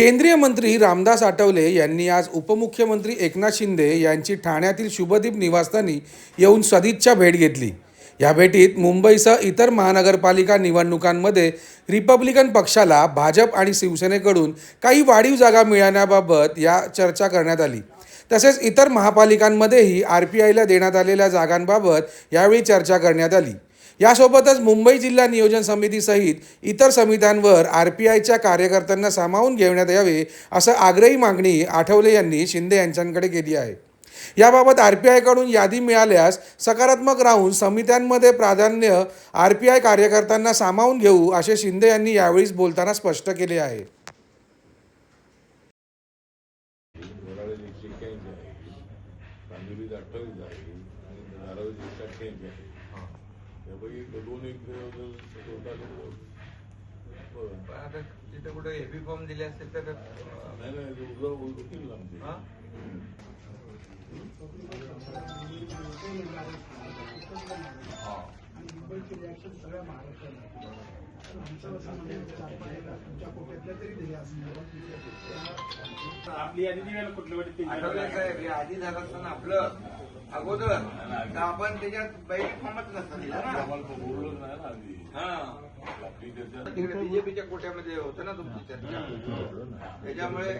केंद्रीय मंत्री रामदास आठवले यांनी आज उपमुख्यमंत्री एकनाथ शिंदे यांची ठाण्यातील शुभदीप निवासस्थानी येऊन सदिच्छा भेट घेतली. या भेटीत मुंबईसह इतर महानगरपालिका निवडणुकांमध्ये रिपब्लिकन पक्षाला भाजप आणि शिवसेनेकडून काही वाढीव जागा मिळण्याबाबत या चर्चा करण्यात आली. तसेच इतर महापालिकांमध्येही आर पी आयला देण्यात आलेल्या जागांबाबत यावेळी चर्चा करण्यात आली. यासोबतच मुंबई जिल्हा नियोजन समितीसहित इतर समित्यांवर आर पी आयच्या कार्यकर्त्यांना सामावून घेण्यात यावे असं आग्रही मागणी आठवले यांनी शिंदे यांच्याकडे केली आहे. याबाबत आर पी आयकडून यादी मिळाल्यास सकारात्मक राहून समित्यांमध्ये प्राधान्य आर पी आय कार्यकर्त्यांना सामावून घेऊ असे शिंदे यांनी यावेळीच बोलताना स्पष्ट केले आहे. त्यापैकी दोन एक. पण आता तिथे कुठे हेवी फॉर्म दिले असतील तर नाही नाही ते उजवा होतील ना आमचे हा? मुंबईची रिॲक्शन सगळ्या महाराष्ट्राला तर आमचं असं म्हणणं आहे, चार पाच आहेत, तुमच्या कोट्यातल्या तरी दिल्या असतील आपली यादी दिली कुठल्या वाटी आठवले साहेब हे आधी झालं असतं ना आपलं. अगोदर. तर आपण त्याच्यात बैल फॉर्मच नसतं दिलं ना आम्हाला तो बोललोच नाही ना आधी हा आपली चर्चा तिकडे बीजेपीच्या कोट्यामध्ये होतं ना तुमची चर्चा. त्याच्यामुळे